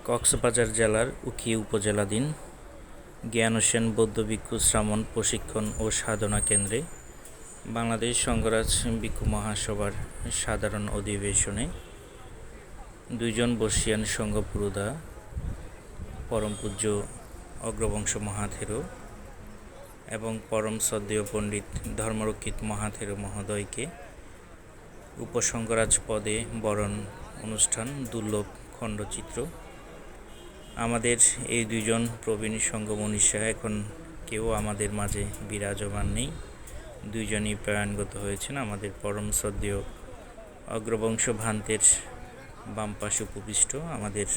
কক্সবাজার জেলার উখিয়া উপজেলাধীন জ্ঞান হোসেন বৌদ্ধ ভিক্ষু শ্রামণ প্রশিক্ষণ ও সাধনা কেন্দ্রে বাংলাদেশ সংঘরাজ ভিক্ষু মহাসভার সাধারণ অধিবেশনে দুইজন বর্ষিয়ান সংঘ পুরোধা পরম পূজ্য অগ্রবংশ মহাথেরো এবং পরম শ্রদ্ধেয় পণ্ডিত ধর্মরক্ষিত মহাথেরো মহোদয়কে উপসংঘরাজ পদে বরণ অনুষ্ঠান দুর্লভ খণ্ডচিত্র আমাদের এই দুইজন প্রবীণ সংঘ মনীষা এখন কেউ আমাদের মাঝে বিরাজমান নেই। দুইজনই প্রয়াণগত হয়েছেন আমাদের পরম শ্রদ্ধেয় অগ্রবংশ ভ্রান্তের বামপাশ উপবিষ্ট আমাদের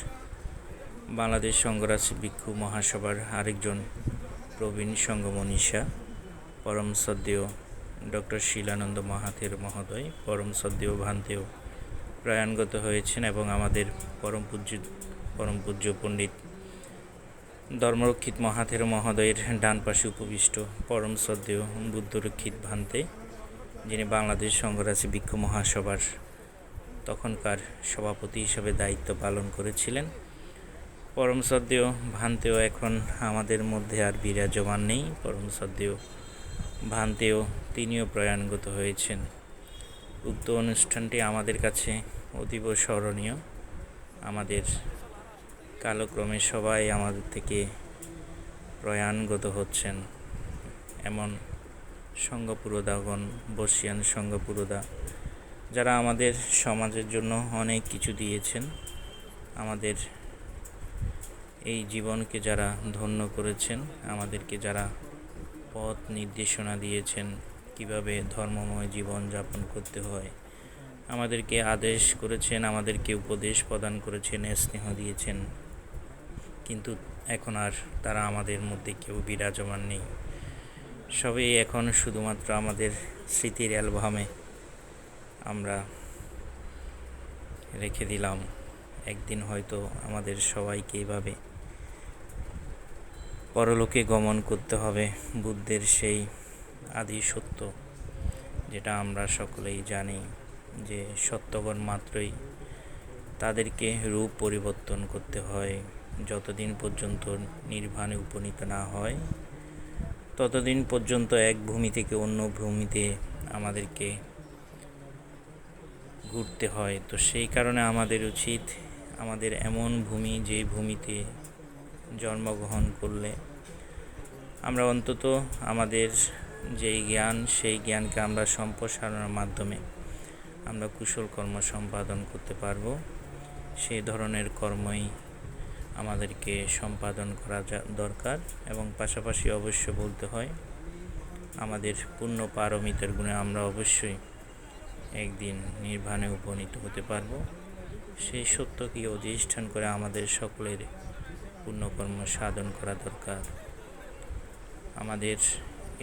বাংলাদেশ সংঘরাজ ভিক্ষু মহাসভার আরেকজন প্রবীণ সংঘ মনীষা পরম শ্রদ্ধেয় ডক্টর শিলানন্দ মাহাতের মহোদয় পরম শ্রদ্ধেয় ভান্তেও প্রয়াণগত হয়েছেন এবং আমাদের পরম পূজ্য পরম পূজ্য পণ্ডিত ধর্মরক্ষিত মহাথের মহোদয়ের ডান পাশে উপবিষ্ট পরম শ্রদ্ধেয় বুদ্ধরক্ষিত ভান্তে, যিনি বাংলাদেশ সংঘরাজী বিক্ষ মহাসভার তখনকার সভাপতি হিসেবে দায়িত্ব পালন করেছিলেন। পরম শ্রদ্ধেয় ভান্তেও এখন আমাদের মধ্যে আর বিরাজমান নেই। পরম শ্রদ্ধেয় ভান্তেও তিনিও প্রয়াণগত হয়েছেন। উক্ত অনুষ্ঠানটি আমাদের কাছে অতীব স্মরণীয়। আমাদের কালক্রমে সবাই আমাদের থেকে প্রয়াণগত হচ্ছেন। এমন সঙ্গপুরোদাগণ, বর্ষিয়ান সঙ্গপুরোদা, যারা আমাদের সমাজের জন্য অনেক কিছু দিয়েছেন। আমাদের এই জীবনকে যারা ধন্য করেছেন, আমাদেরকে যারা পথ নির্দেশনা দিয়েছেন, কীভাবে ধর্মময় জীবন যাপন করতে হয়, আমাদেরকে আদেশ করেছেন, আমাদেরকে উপদেশ প্রদান করেছেন, স্নেহ দিয়েছেন। কিন্তু এখন আর তারা আমাদের মধ্যে কেউ বিরাজমান নেই। সবই এখন শুধুমাত্র আমাদের স্মৃতির অ্যালবামে আমরা রেখে দিলাম। একদিন হয়তো আমাদের সবাইকে এইভাবে পরলোকে গমন করতে হবে, বুদ্ধের সেই আদি সত্য যেটা আমরা সকলেই জানি যে সত্যগণ মাত্রই তাদেরকে রূপ পরিবর্তন করতে হয়। যতদিন পর্যন্ত নির্বাণে উপনীত না হয়, ততদিন পর্যন্ত এক ভূমি থেকে অন্য ভূমিতে আমাদেরকে ঘুরতে হয়। তো সেই কারণে আমাদের উচিত আমাদের এমন ভূমি, যে ভূমিতে জন্মগ্রহণ করলে আমরা অন্তত আমাদের যেই জ্ঞান, সেই জ্ঞানকে আমরা সম্প্রসারণের মাধ্যমে আমরা কুশল কর্ম সম্পাদন করতে পারব। সেই ধরনের কর্মই আমাদেরকে সম্পাদন করা দরকার এবং পাশাপাশি অবশ্য বলতে হয়, আমাদের পূর্ণ পারমিতের গুণে আমরা অবশ্যই একদিন নির্বাণে উপনীত হতে পারব। সেই সত্যকে অধিষ্ঠান করে আমাদের সকলের পুণ্যকর্ম সাধন করা দরকার। আমাদের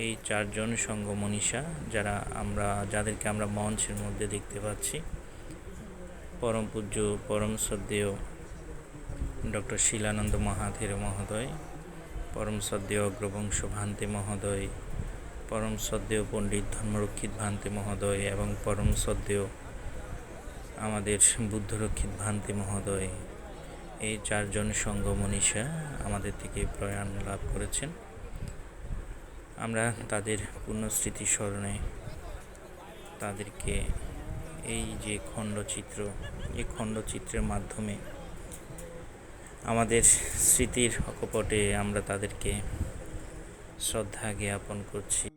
এই চারজন সঙ্গ মনীষা যারা আমরা, যাদেরকে আমরা মঞ্চের মধ্যে দেখতে পাচ্ছি, পরম পূজ্য, পরম শ্রদ্ধেয় ডক্টর শিলানন্দ মহাথের মহোদয়, পরম শ্রদ্ধেয় অগ্রবংশ ভান্তে মহোদয়, পরম শ্রদ্ধেয় পণ্ডিত ধর্মরক্ষিত ভান্তে মহোদয় এবং পরম শ্রদ্ধেয় আমাদের বুদ্ধরক্ষিত ভান্তে মহোদয়। এই চারজন সঙ্গ মনীষা আমাদের থেকে প্রয়াণ লাভ করেছেন। আমরা তাদের পুণ্যস্মৃতি স্মরণে তাদেরকে এই যে খণ্ডচিত্র, এই খণ্ডচিত্রের মাধ্যমে আমাদের স্মৃতির অকপটে আমরা তাদেরকে শ্রদ্ধা জ্ঞাপন করছি।